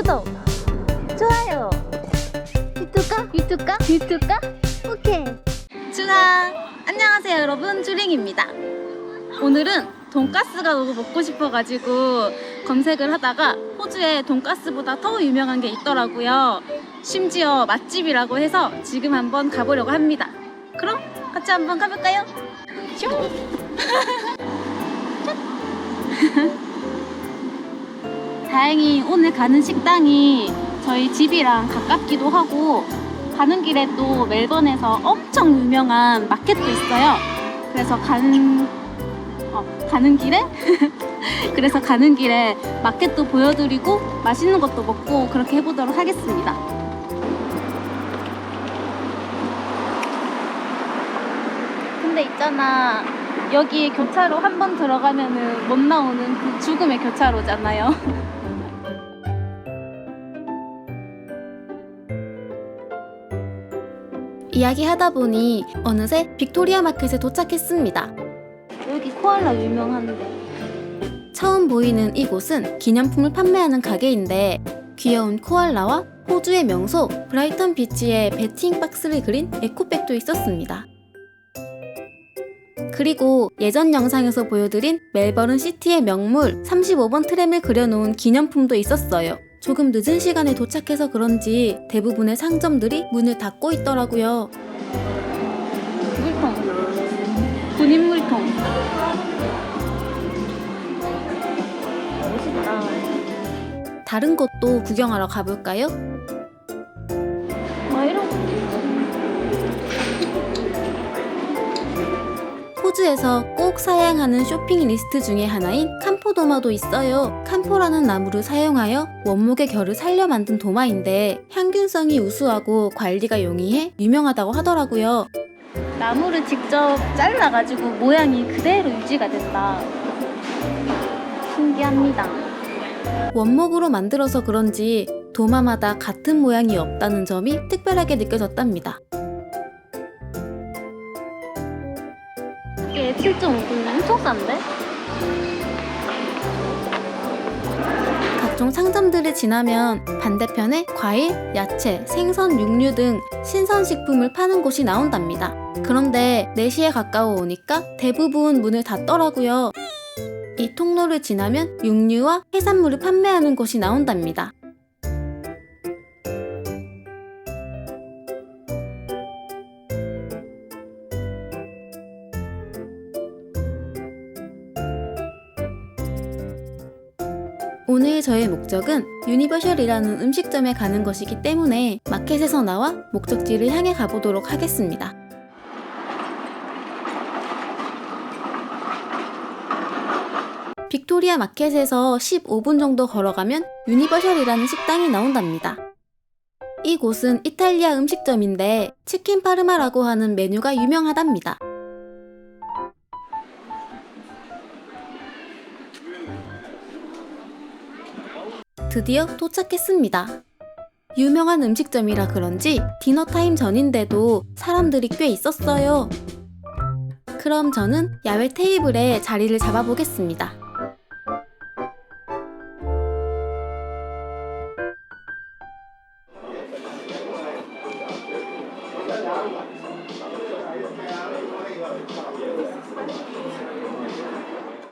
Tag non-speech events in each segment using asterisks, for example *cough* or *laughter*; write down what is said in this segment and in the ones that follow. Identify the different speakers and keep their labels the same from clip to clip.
Speaker 1: 구독, 좋아요. 유튜브가? 유튜브가? 유튜브가? 오케이.
Speaker 2: 주랑 안녕하세요 여러분 주링입니다 오늘은 돈가스가 너무 먹고 싶어가지고 검색을 하다가 호주에 돈가스보다 더 유명한 게 있더라고요 심지어 맛집이라고 해서 지금 한번 가보려고 합니다 그럼 같이 한번 가볼까요? 슝! *laughs* 다행히 오늘 가는 식당이 저희 집이랑 가깝기도 하고 가는 길에 또 멜번에서 엄청 유명한 마켓도 있어요. 그래서 가는 어, 가는 길에 *laughs* 그래서 가는 길에 마켓도 보여드리고 맛있는 것도 먹고 그렇게 해보도록 하겠습니다. 근데 있잖아 여기 교차로 한 번 들어가면은 못 나오는 그 죽음의 교차로잖아요. *laughs*
Speaker 3: 이야기하다 보니 어느새 빅토리아 마켓에 도착했습니다.
Speaker 2: 여기 코알라 유명한데.
Speaker 3: 처음 보이는 이곳은 기념품을 판매하는 가게인데 귀여운 코알라와 호주의 명소 브라이턴 비치에 베팅 박스를 그린 에코백도 있었습니다. 그리고 예전 영상에서 보여드린 멜버른 시티의 명물 35번 트램을 그려놓은 기념품도 있었어요. 조금 늦은 시간에 도착해서 그런지 대부분의 상점들이 문을 닫고 있더라고요.
Speaker 2: 물통. 군인 물통.
Speaker 3: 다른 곳도 구경하러 가볼까요? 호주에서 꼭 사야 하는 쇼핑 리스트 중에 하나인 캄포도마도 있어요. 캄포라는 나무를 사용하여 원목의 결을 살려 만든 도마인데 향균성이 우수하고 관리가 용이해 유명하다고 하더라고요.
Speaker 2: 나무를 직접 잘라가지고 모양이 그대로 유지가 된다. 신기합니다.
Speaker 3: 원목으로 만들어서 그런지 도마마다 같은 모양이 없다는 점이 특별하게 느껴졌답니다.
Speaker 2: 이게 7.5불 엄청 싼데?
Speaker 3: 각종 상점들을 지나면 반대편에 과일, 야채, 생선, 육류 등 신선식품을 파는 곳이 나온답니다. 그런데 4시에 가까워 오니까 대부분 문을 닫더라고요. 이 통로를 지나면 육류와 해산물을 판매하는 곳이 나온답니다. 오늘 저의 목적은 유니버셜이라는 음식점에 가는 것이기 때문에 마켓에서 나와 목적지를 향해 가보도록 하겠습니다. 빅토리아 마켓에서 15분 정도 걸어가면 유니버셜이라는 식당이 나온답니다. 이곳은 이탈리아 음식점인데 치킨 파르마라고 하는 메뉴가 유명하답니다. 드디어 도착했습니다. 유명한 음식점이라 그런지 디너타임 전인데도 사람들이 꽤 있었어요. 그럼 저는 야외 테이블에 자리를 잡아보겠습니다.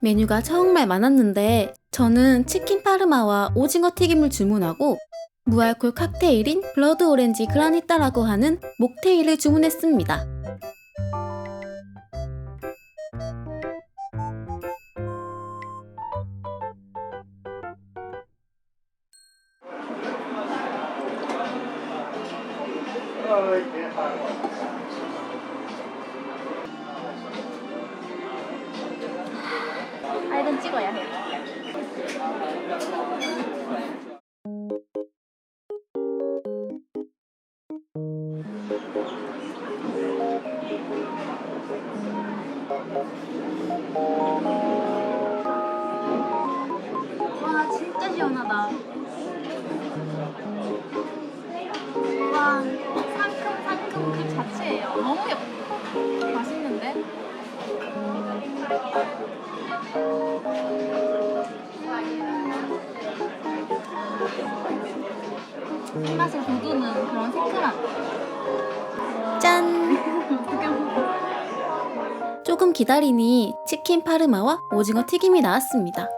Speaker 3: 메뉴가 정말 많았는데 저는 치킨 파르마와 오징어 튀김을 주문하고 무알콜 칵테일인 블러드 오렌지 그라니따라고 하는 목테일을 주문했습니다.
Speaker 2: 입맛을 돋우는 그런 새콤함.
Speaker 3: 짠! 조금 기다리니 치킨 파르마와 오징어 튀김이 나왔습니다.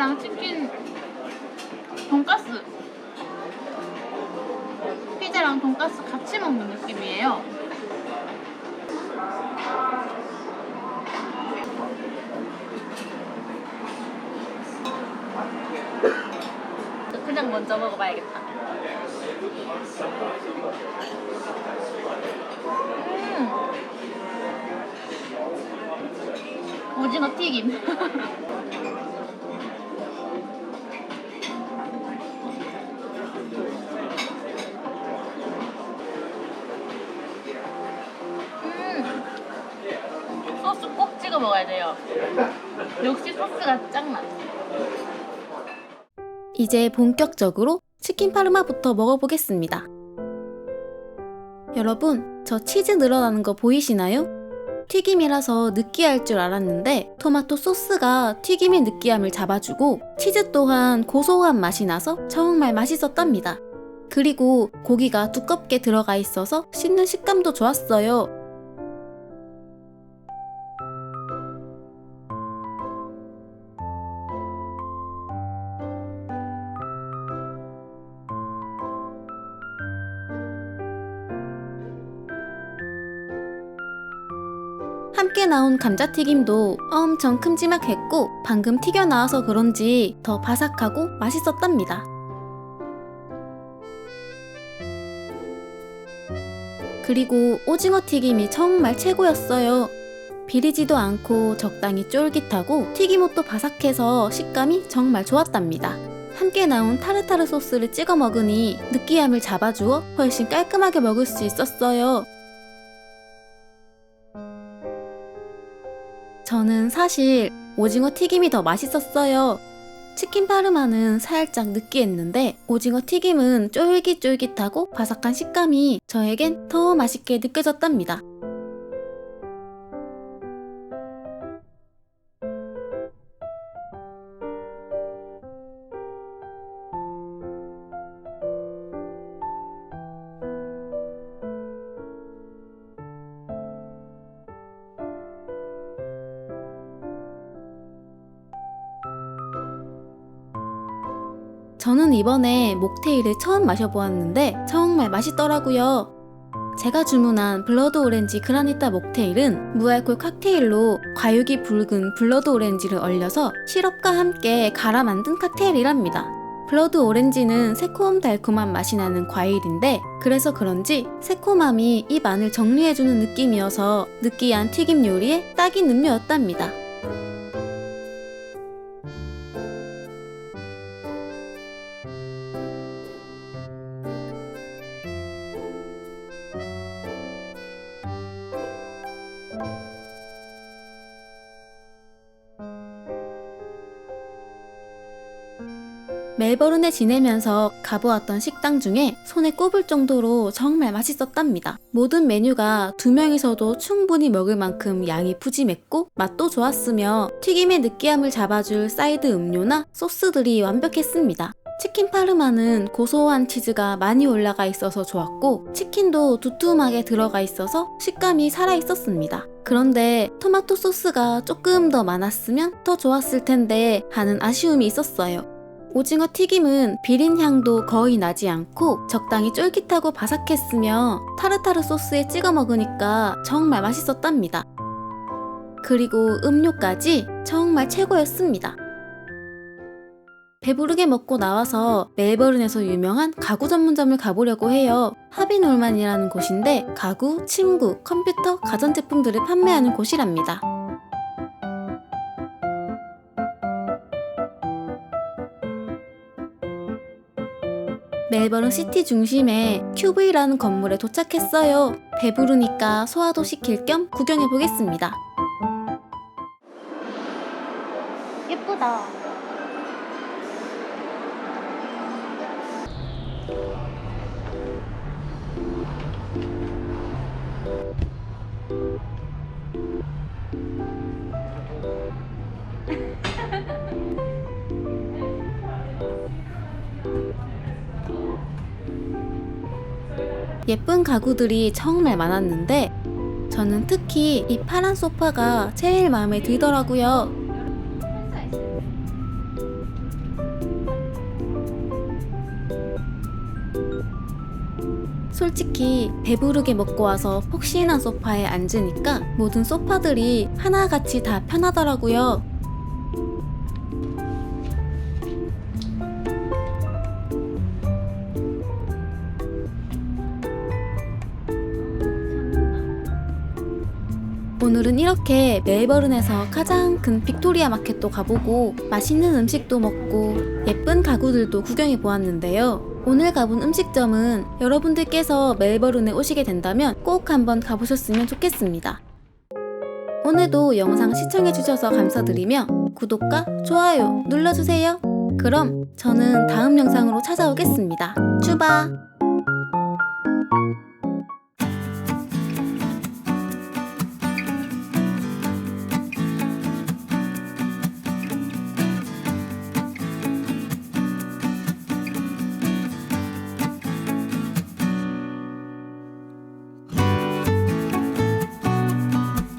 Speaker 2: 피자랑 치킨 돈가스. 피자랑 돈가스 같이 먹는 느낌이에요. 그냥 먼저 먹어봐야겠다. 음. 오징어 튀김. *laughs* 역시 소스가 짱나.
Speaker 3: 이제 본격적으로 치킨 파르마부터 먹어보겠습니다. 여러분, 저 치즈 늘어나는 거 보이시나요? 튀김이라서 느끼할 줄 알았는데 토마토 소스가 튀김의 느끼함을 잡아주고 치즈 또한 고소한 맛이 나서 정말 맛있었답니다. 그리고 고기가 두껍게 들어가 있어서 씹는 식감도 좋았어요. 함께 나온 감자튀김도 엄청 큼지막했고 방금 튀겨 나와서 그런지 더 바삭하고 맛있었답니다. 그리고 오징어 튀김이 정말 최고였어요. 비리지도 않고 적당히 쫄깃하고 튀김옷도 바삭해서 식감이 정말 좋았답니다. 함께 나온 타르타르 소스를 찍어 먹으니 느끼함을 잡아주어 훨씬 깔끔하게 먹을 수 있었어요. 저는 사실 오징어 튀김이 더 맛있었어요. 치킨 파르마는 살짝 느끼했는데 오징어 튀김은 쫄깃쫄깃하고 바삭한 식감이 저에겐 더 맛있게 느껴졌답니다. 저는 이번에 목테일을 처음 마셔보았는데 정말 맛있더라고요. 제가 주문한 블러드 오렌지 그라니타 목테일은 무알콜 칵테일로 과육이 붉은 블러드 오렌지를 얼려서 시럽과 함께 갈아 만든 칵테일이랍니다. 블러드 오렌지는 새콤 달콤한 맛이 나는 과일인데 그래서 그런지 새콤함이 입 안을 정리해주는 느낌이어서 느끼한 튀김 요리에 딱인 음료였답니다. 멜버른에 지내면서 가보았던 식당 중에 손에 꼽을 정도로 정말 맛있었답니다. 모든 메뉴가 두 명이서도 충분히 먹을 만큼 양이 푸짐했고 맛도 좋았으며 튀김의 느끼함을 잡아줄 사이드 음료나 소스들이 완벽했습니다. 치킨 파르마는 고소한 치즈가 많이 올라가 있어서 좋았고 치킨도 두툼하게 들어가 있어서 식감이 살아 있었습니다. 그런데 토마토 소스가 조금 더 많았으면 더 좋았을 텐데 하는 아쉬움이 있었어요. 오징어 튀김은 비린 향도 거의 나지 않고 적당히 쫄깃하고 바삭했으며 타르타르 소스에 찍어 먹으니까 정말 맛있었답니다. 그리고 음료까지 정말 최고였습니다. 배부르게 먹고 나와서 멜버른에서 유명한 가구 전문점을 가보려고 해요. 하비놀만이라는 곳인데 가구, 침구, 컴퓨터, 가전제품들을 판매하는 곳이랍니다. 멜버른 시티 중심에 QV라는 건물에 도착했어요. 배부르니까 소화도 시킬 겸 구경해
Speaker 1: 보겠습니다.
Speaker 3: 예쁜 가구들이 정말 많았는데 저는 특히 이 파란 소파가 제일 마음에 들더라고요. 솔직히 배부르게 먹고 와서 폭신한 소파에 앉으니까 모든 소파들이 하나같이 다 편하더라고요. 오늘은 이렇게 멜버른에서 가장 큰 빅토리아 마켓도 가보고 맛있는 음식도 먹고 예쁜 가구들도 구경해 보았는데요. 오늘 가본 음식점은 여러분들께서 멜버른에 오시게 된다면 꼭 한번 가보셨으면 좋겠습니다. 오늘도 영상 시청해주셔서 감사드리며 구독과 좋아요 눌러주세요. 그럼 저는 다음 영상으로 찾아오겠습니다. 쭈바!